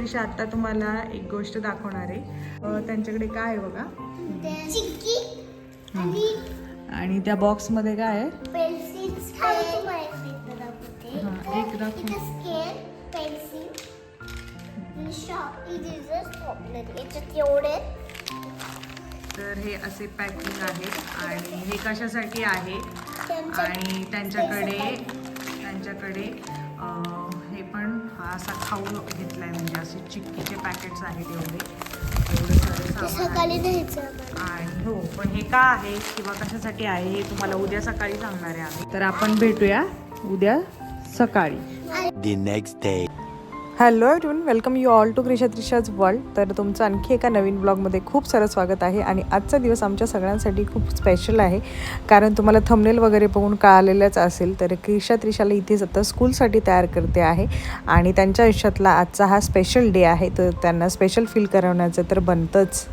त्रिशा आता तुम्हाला एक गोष्ट दाखवणार आहे. त्यांच्याकडे काय आहे बघा? चिक्की आणि आणि त्या बॉक्समध्ये काय आहे? एक हा, तर हे असे पॅकिंग आहे आणि हे कशासाठी आहे? आणि त्यांच्याकडे त्यांच्याकडे असा खाऊ घेतलाय म्हणजे असे चिक्कीचे पॅकेट्स आहेत एवढे एवढे आहे. आणि हो पण हे का आहे किंवा कशासाठी आहे हे तुम्हाला उद्या सकाळी सांगणार आहे आम्ही तर आपण भेटूया उद्या सकाळी the next day. Hello everyone welcome you all to Krisha Trisha's world तर तुमचं आणखी एका नवीन ब्लॉगमध्ये खूप सारं स्वागत आहे आणि आजचा दिवस आमच्या सगळ्यांसाठी खूप स्पेशल आहे. कारण तुम्हाला थंबनेल वगैरे बघून कळालेलंच असेल तर क्रिशा त्रिशाला इथेच आता स्कूलसाठी तयार करते आहे आणि त्यांच्या आयुष्यातला आजचा हा स्पेशल डे आहे. तर त्यांना स्पेशल फील करवण्याचं तर बनतंच.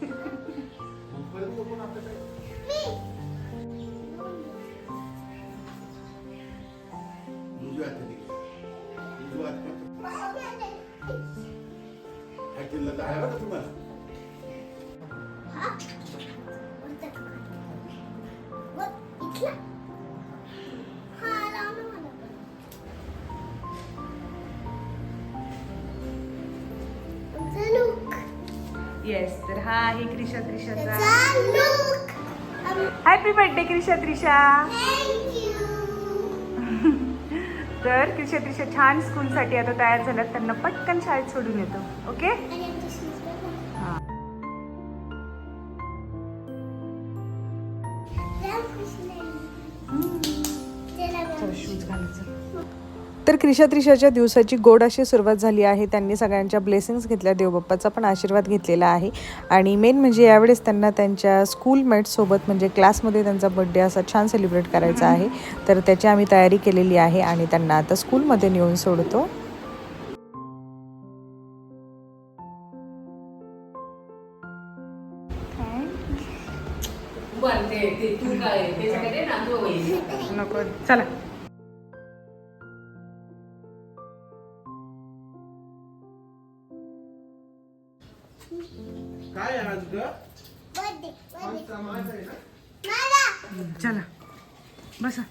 हा? कोणता? व- इथला? हा, लाव ना मला पण. तुमचा look. येस तर हा आहे क्रिशा त्रिशाचा हॅपी बर्थडे क्रिशा त्रिशा. तर क्रिशा त्रिशा छान स्कूलसाठी आता तयार झाल्यात. त्यांना पटकन शाळेत सोडून येतो. ओके? झाली. शूज घालायचं तर क्रिशा त्रिशाच्या दिवसाची गोड अशी सुरुवात झाली आहे. त्यांनी सगळ्यांच्या ब्लेसिंग्स घेतल्या देवबाप्पाचा पण आशीर्वाद घेतलेला आहे. आणि मेन म्हणजे यावेळेस त्यांना त्यांच्या स्कूलमेट्ससोबत म्हणजे क्लासमध्ये त्यांचा बड्डे असा छान सेलिब्रेट करायचा आहे. तर त्याची आम्ही तयारी केलेली आहे आणि त्यांना आता स्कूलमध्ये नेऊन सोडतो. नको. चला. काय आज ग. चला बसा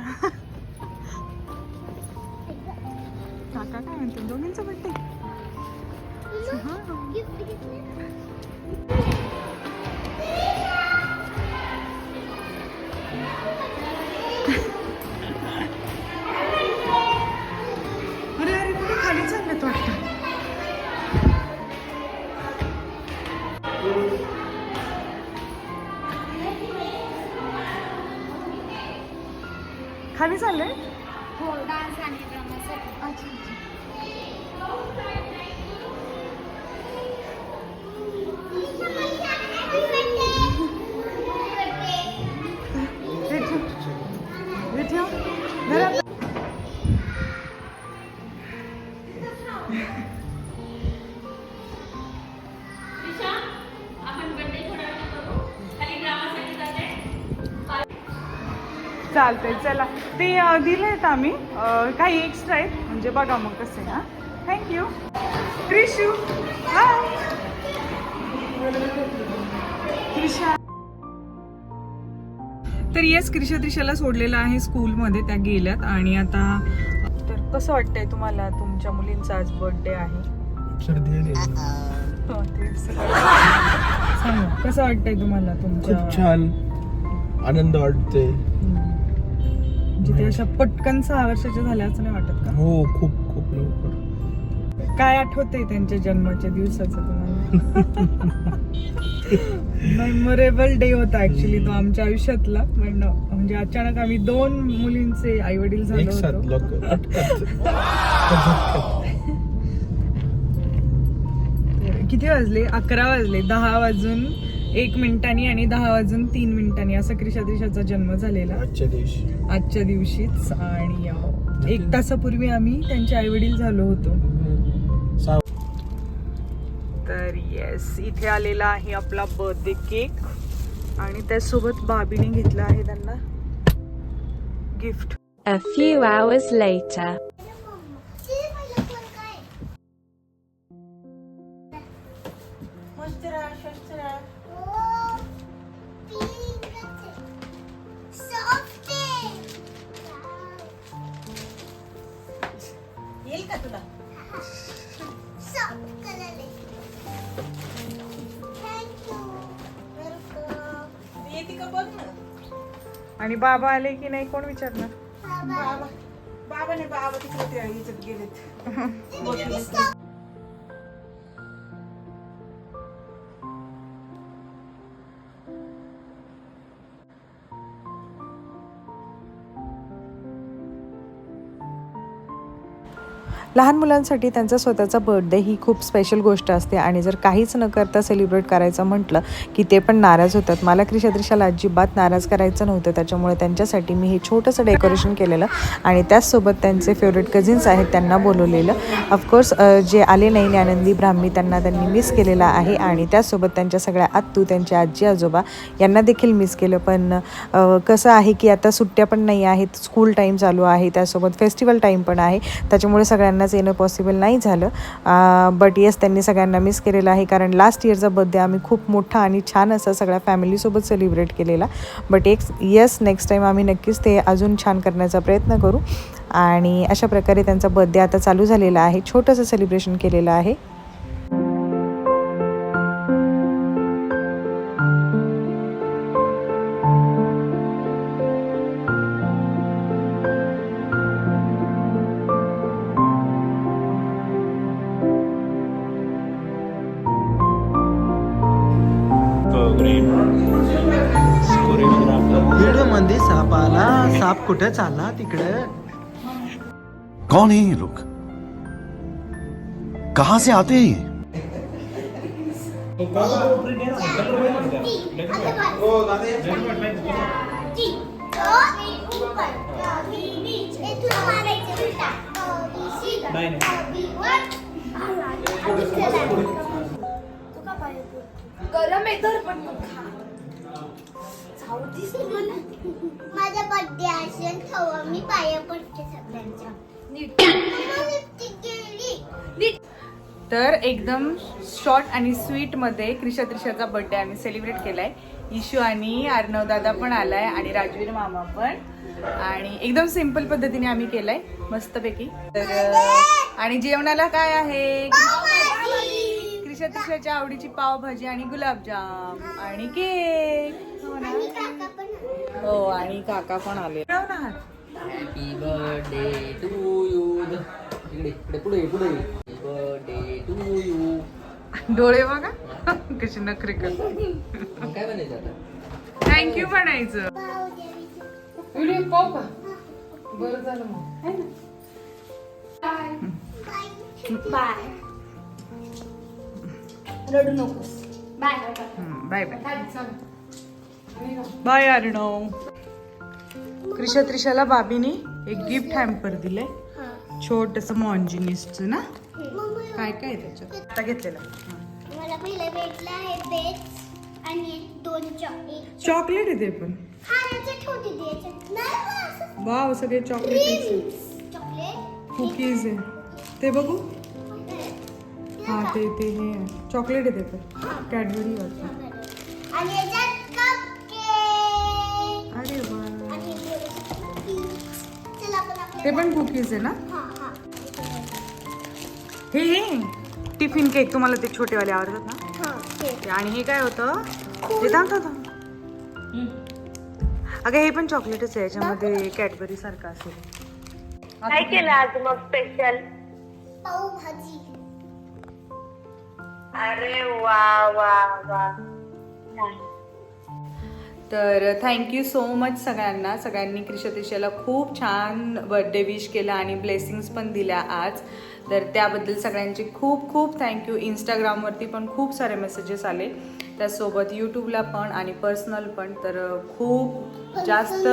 हा काका काय म्हणतो दोघींचा बड्डे गिफ्ट घेतले अरे खाली चालले हो डान्स आणि ड्रामासाठी चालतंय चला. ते अं, दिलेत आम्ही. काही एक्स्ट्रा आहेत. म्हणजे बघा मग कसे हां. Thank you Trishu. Hi Trisha. तर येस क्रिशा त्रिशाला सोडलेलं आहे स्कूलमध्ये. त्या गेल्यात आणि आता तर कसं वाटतंय तुम्हाला? तुमच्या मुलींचा आज बर्थडे आहे. हो. सांगा कसं वाटतंय तुम्हाला तुमच्या छान. आनंद वाटते. म्हणजे ते अशा पटकन सहा वर्षाच्या झाल्या असं नाही वाटत का? हो खूप खूप लवकर. काय आठवतंय त्यांच्या जन्माच्या दिवसाचं तुम्हाला? मेमोरेबल डे होता ऍक्च्युली तो आमच्या आयुष्यातला. पण म्हणजे अचानक आम्ही दोन मुलींचे आई वडील झालो साथ होतो. लोक किती वाजले? अकरा वाजले. दहा वाजून एक मिनिटांनी आणि दहा वाजून तीन मिनिटांनी. असा क्रिशा त्रिशाचा जन्म झालेला. आजच्या दिवशी. आजच्या दिवशीच. आणि अं, एक तासापूर्वी आम्ही त्यांचे आई वडील झालो होतो. तर येस इथे आलेला आहे आपला बर्थडे केक. आणि त्यासोबत बाबीने घेतला आहे त्यांना gift. A few hours later. आणि बाबा आले की नाही कोण विचारणार बाबा. बाबाने बाबा तिकडे इथं गेलेत लहान मुलांसाठी त्यांचा स्वतःचा बर्थडे ही खूप स्पेशल गोष्ट असते. आणि जर काहीच न करता सेलिब्रेट करायचं म्हटलं की ते पण नाराज होतात. मला क्रिशात्रिशाला अजिबात नाराज करायचं नव्हतं. त्याच्यामुळे त्यांच्यासाठी मी हे छोटंसं डेकोरेशन केलेलं आणि त्याचसोबत त्यांचे फेवरेट कझिन्स आहेत त्यांना बोलवलेलं. ऑफकोर्स जे आले नाही ज्ञानंदी ब्राह्मी त्यांना त्यांनी मिस केलेला आहे आणि त्याचसोबत त्यांच्या सगळ्या आत्तू त्यांचे आजी आजोबा यांना देखील मिस केलं. पण कसं आहे की आता सुट्ट्या पण नाही आहेत स्कूल टाईम चालू आहे त्यासोबत फेस्टिवल टाईम पण आहे. त्याच्यामुळे सगळ्यांना सगळ्यांनाच येणं पॉसिबल नाही झालं. बट येस त्यांनी सगळ्यांना मिस केलेलं आहे. कारण लास्ट इयरचा बर्थडे आम्ही खूप मोठा आणि छान असा सगळ्या फॅमिलीसोबत सेलिब्रेट केलेला. बट एक येस नेक्स्ट टाईम आम्ही नक्कीच ते अजून छान करण्याचा प्रयत्न करू. आणि अशा प्रकारे त्यांचा बर्थडे आता चालू झालेला आहे. छोटंसं सेलिब्रेशन केलेलं आहे. व्हिडिओमध्ये साप आला. साप कुठे चालला? तिकडे. कौन है ये लोग? कहां से आते हैं ये? गरम आहे तर पण तू खा. जाऊ दिस मला माझा बर्थडे असेल तेव्हा मी पाया पडते सगळ्यांच्या. नीट. लिपस्टिक गेली नीट. तर एकदम शॉर्ट आणि स्वीटमध्ये क्रिशा त्रिशाचा बर्थडे आम्ही सेलिब्रेट केलाय. इशू आणि अर्णव दादा पण आलाय आणि राजवीर मामा पण. आणि एकदम सिंपल पद्धतीने आम्ही केलाय. मस्तपैकी. तर आणि जेवणाला काय आहे? क्रिशा त्रिशाच्या आवडीची पावभाजी आणि गुलाबजाम आणि केक. हो ना? आणि काका पण आले. हो आणि काका पण आले. हो ना? हॅपी बर्थडे टू यू इकडे इकडे पुढे पुढे बर्थडे टू यू डोळे बघा. कशी नखरे कर. मग काय बनायचं आता? थँक्यू म्हणायचं. भाऊ देवीचे. व्हिडिओ पाहू का बरं झालं मग बाय रडू नकोस. Bye bye bye. Bye Arnav. Trisha Trishala बाबीने एक गिफ्ट हॅम्पर दिलंय. छोटस मॉन्जिनिस्टचं ना? काय काय आहे त्याच्यात? आता घेतलेलं. मला पहिलं भेटलं आहे आणि दोन चॉकलेट चॉकलेट आहे ते पण. हा वाव सगळे चॉकलेट कुकीज आहे. ते बघू? हा ते ते हे आहे. चॉकलेट आहे ते पण. कॅडबरी वाटतं. अरे वा. ते पण कुकीज आहे ना? हा हा. हे हे. टिफिन केक तुम्हाला ते छोटेवाले आवडतात ना? हा आणि हे काय होतं? ते थांब थांब थांब. अगं हे पण चॉकलेटच आहे याच्यामध्ये कॅडबरी सारखं असेल. काय केलं आज मग स्पेशल पाव भाजी अरे वा वा वा. तर थँक्यू सो मच सगळ्यांना. सगळ्यांनी क्रिशतिशेला खूप छान बर्थडे विश केला आणि ब्लेसिंग्स पण दिल्या आज. तर त्याबद्दल सगळ्यांचे खूप खूप थँक्यू इंस्टाग्रामवरती पण खूप सारे मेसेजेस आले. त्यासोबत यूट्यूबला पण आणि पर्सनल पण. तर खूप जास्त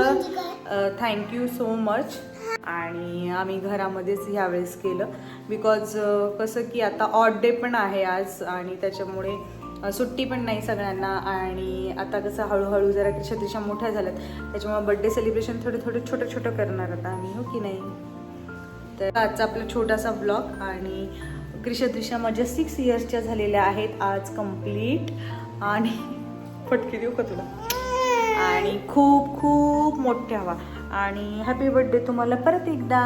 थँक्यू सो मच आणि आम्ही घरामध्येच ह्यावेळेस केलं. बिकॉज कसं की आता ऑड डे पण आहे आज आणि त्याच्यामुळे सुट्टी पण नाही सगळ्यांना आणि आता कसं हळूहळू जरा क्षत्रिशा मोठ्या झाल्यात. त्याच्यामुळे बड्डे सेलिब्रेशन थोडं थोडं छोटं छोटं करणार आता आम्ही हो की नाही? तर आजचा आपला छोटासा ब्लॉग आणि क्रिशत्रिशा माझ्या सिक्स इयर्सच्या झालेल्या आहेत आज कंप्लीट आणि फटके देऊ का तुला? आणि खूप खूप मोठ्या व्हा आणि हॅपी बर्थडे तुम्हाला परत एकदा.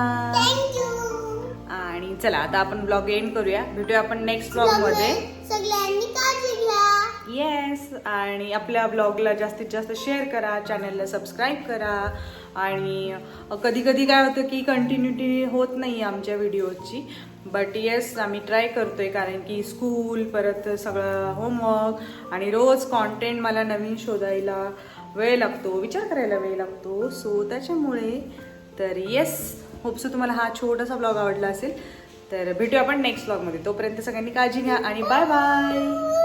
आणि चला आता आपण ब्लॉग एंड करूया. भेटूया आपण नेक्स्ट काळजी घ्या. येस आणि आपल्या ब्लॉगला जास्तीत जास्त शेअर करा चॅनलला सबस्क्राईब करा. आणि कधी कधी काय होतं की कंटिन्युटी होत नाही आमच्या व्हिडिओची बट येस आम्ही ट्राय करतोय कारण की स्कूल परत सगळं होमवर्क आणि रोज कॉन्टेंट मला नवीन शोधायला वेळ लागतो विचार करायला वेळ लागतो. सो त्याच्यामुळे तर येस होपसो तुम्हाला हा छोटासा ब्लॉग आवडला असेल. तर भेटूया आपण नेक्स्ट ब्लॉगमध्ये तोपर्यंत सगळ्यांनी काळजी घ्या आणि बाय बाय